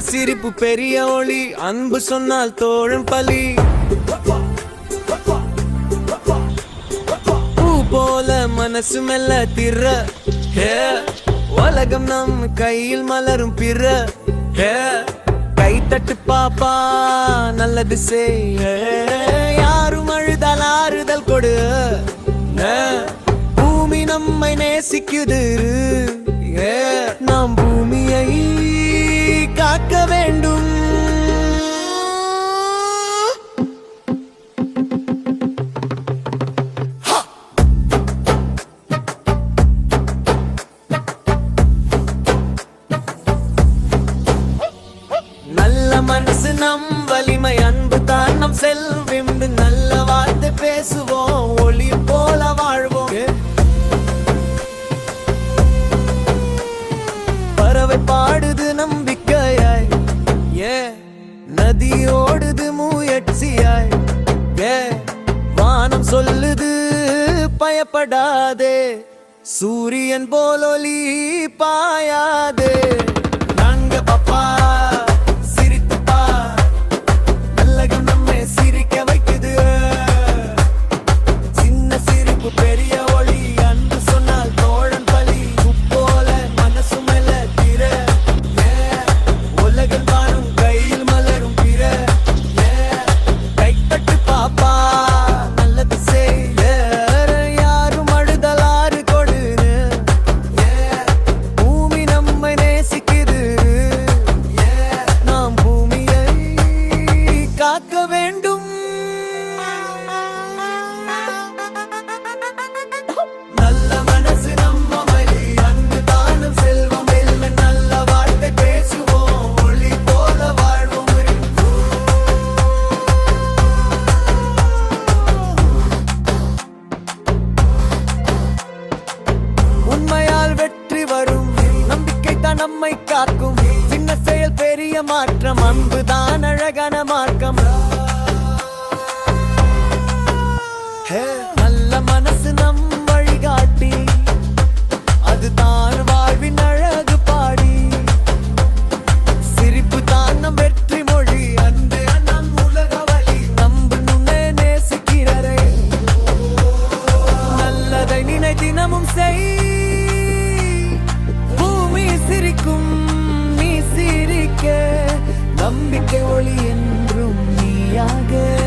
சிரிப்பு பெரிய ஒளி அன்பு சொன்னால் தோழும் பலி. பூ போல மனசு மெல்ல திற. ஹே உலகம் நம் கையில் மலரும் பிற. ஹே கை தட்டு பாப்பா நல்லது செய். யாரும் அழுதால் ஆறுதல் கொடு. பூமி நம்மை நேசிக்குது ஹே, நாம் பூமியை மனசு நம் வலிமை அன்பு தான் நம் செல்விம்பு நல்ல வார்த்தை பேசுவோம் ஒளி போல வாழ்வோம். பறவை பாடுது நம்பிக்கையாய் ஏ நதி ஓடுது முயற்சியாய் ஏ வானம் சொல்லுது பயப்படாதே சூரியன் போலொலி பாயாதே. காக்க வேண்டும். நல்ல மனசு நம்ம வழி. பேசுவோம். உண்மையால் வெற்றி வரும். நம்பிக்கை தான் நம்மை காக்கும். பெரிய மாற்றம் அன்புதான் அழகான மார்க்கம். நல்ல மனசு நம் வழிகாட்டி. அதுதான் வாழ்வின் அழகு பாடி. சிரிப்பு தான் நம் வெற்றி மொழி அன்று நம் உலக வழி நம்பணுமே நேசிக்கிறதே. நல்லதை நினை தினமும் செய்.